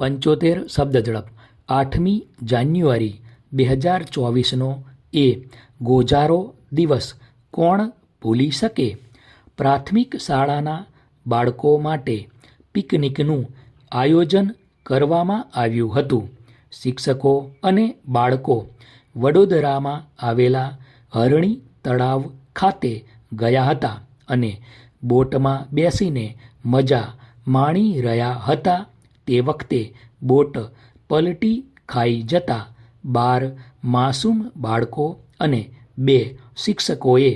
પંચોતેર શબ્દ ઝડપ. આઠમી જાન્યુઆરી બે હજાર ચોવીસનો એ ગોજારો દિવસ. કોણ ભૂલી શકે? પ્રાથમિક શાળાના બાળકો માટે પિકનિકનું આયોજન કરવામાં આવ્યું હતું. શિક્ષકો અને બાળકો વડોદરામાં આવેલા હરણી તળાવ ખાતે ગયા હતા અને બોટમાં બેસીને મજા માણી રહ્યા હતા. તે વખતે બોટ પલટી ખાઈ જતા બાર માસૂમ બાળકો અને બે શિક્ષકોએ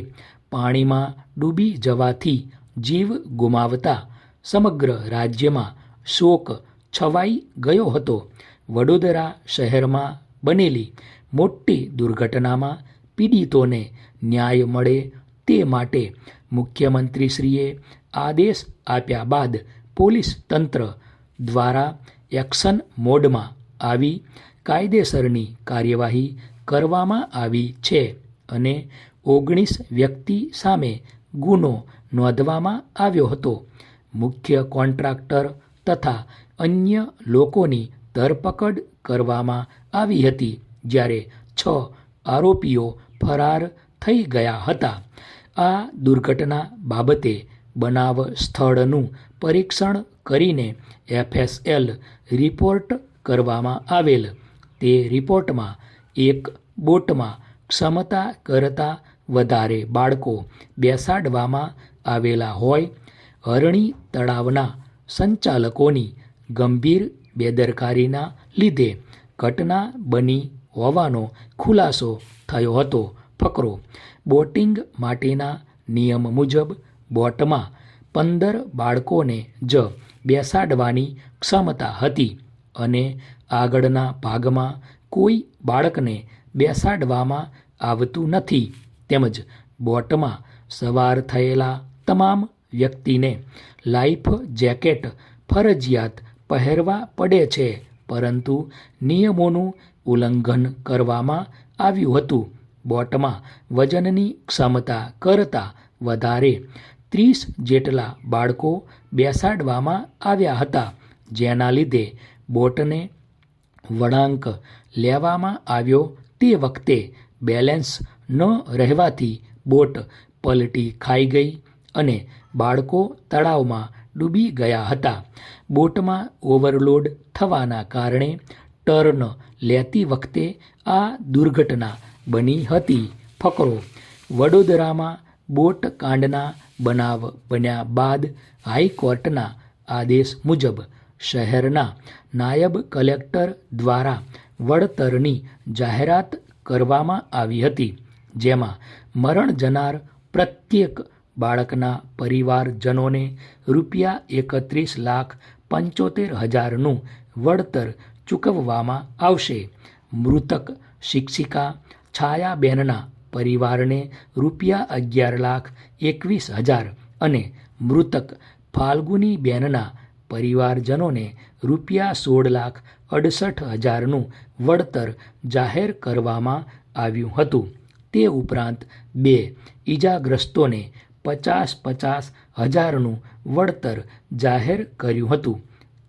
પાણીમાં ડૂબી જવાથી જીવ ગુમાવતા સમગ્ર રાજ્યમાં શોક છવાઈ ગયો હતો. વડોદરા શહેરમાં બનેલી મોટી દુર્ઘટનામાં પીડિતોને ન્યાય મળે તે માટે મુખ્યમંત્રીશ્રીએ આદેશ આપ્યા બાદ પોલીસ તંત્ર દ્વારા એક્શન મોડમાં આવી કાયદેસરની કાર્યવાહી કરવામાં આવી છે અને ઓગણીસ વ્યક્તિ સામે ગુનો નોંધવામાં આવ્યો હતો. મુખ્ય કોન્ટ્રાક્ટર તથા અન્ય લોકોની ધરપકડ કરવામાં આવી હતી, જ્યારે છ આરોપીઓ ફરાર થઈ ગયા હતા. આ દુર્ઘટના બાબતે બનાવ સ્થળનું પરીક્ષણ કરીને એફએસએલ રિપોર્ટ કરવામાં આવેલ. તે રિપોર્ટમાં એક બોટમાં ક્ષમતા કરતાં વધારે બાળકો બેસાડવામાં આવેલા હોય. હરણી તળાવના સંચાલકોની ગંભીર બેદરકારીના લીધે ઘટના બની હોવાનો ખુલાસો થયો હતો. ફકરો, બોટિંગ માટેના નિયમ મુજબ બોટમાં પંદર બાળકોને જ બેસાડવાની ક્ષમતા હતી અને આગળના ભાગમાં કોઈ બાળકને બેસાડવામાં આવતું નથી. તેમજ બોટમાં સવાર થયેલા તમામ વ્યક્તિને લાઈફ જેકેટ ફરજિયાત પહેરવા પડે છે, પરંતુ નિયમોનું ઉલ્લંઘન કરવામાં આવ્યું હતું. બોટમાં વજનની ક્ષમતા કરતાં વધારે ત્રીસ જેટલા બાળકો બેસાડવામાં આવ્યા હતા, જેના લીધે બોટને વળાંક લેવામાં આવ્યો. તે વખતે બેલેન્સ ન રહેવાથી બોટ પલટી ખાઈ ગઈ અને બાળકો તળાવમાં ડૂબી ગયા હતા. બોટમાં ઓવરલોડ થવાના કારણે ટર્ન લેતી વખતે આ દુર્ઘટના બની હતી. ફકરો વડોદરામાં બોટ કાંડના બનાવ બન્યા બાદ હાઈકોર્ટના આદેશ મુજબ શહેરના નાયબ કલેક્ટર દ્વારા વળતરની જાહેરાત કરવામાં આવી હતી, જેમાં મરણ જનાર પ્રત્યેક બાળકના પરિવારજનોને રૂપિયા એકત્રીસ લાખ પંચોતેર હજારનું વળતર ચૂકવવામાં આવશે. મૃતક શિક્ષિકા છાયાબેનના પરિવારને રૂપિયા અગિયાર લાખ એકવીસ હજાર અને મૃતક ફાલ્ગુની બેનના પરિવારજનોને રૂપિયા સોળ લાખ અડસઠ હજારનું વળતર જાહેર કરવામાં આવ્યું હતું. તે ઉપરાંત બે ઈજાગ્રસ્તોને પચાસ પચાસ હજારનું વળતર જાહેર કર્યું હતું.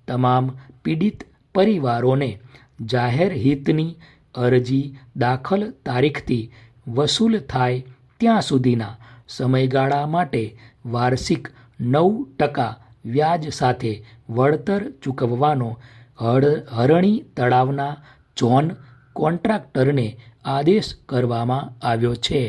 તમામ પીડિત પરિવારોને જાહેર હિતની અરજી દાખલ તારીખથી વસૂલ થાય ત્યાં સુધીના સમયગાળા માટે વાર્ષિક નવ ટકા વ્યાજ સાથે વળતર ચૂકવવાનો હરણી તળાવના જોન કોન્ટ્રાક્ટરને આદેશ કરવામાં આવ્યો છે.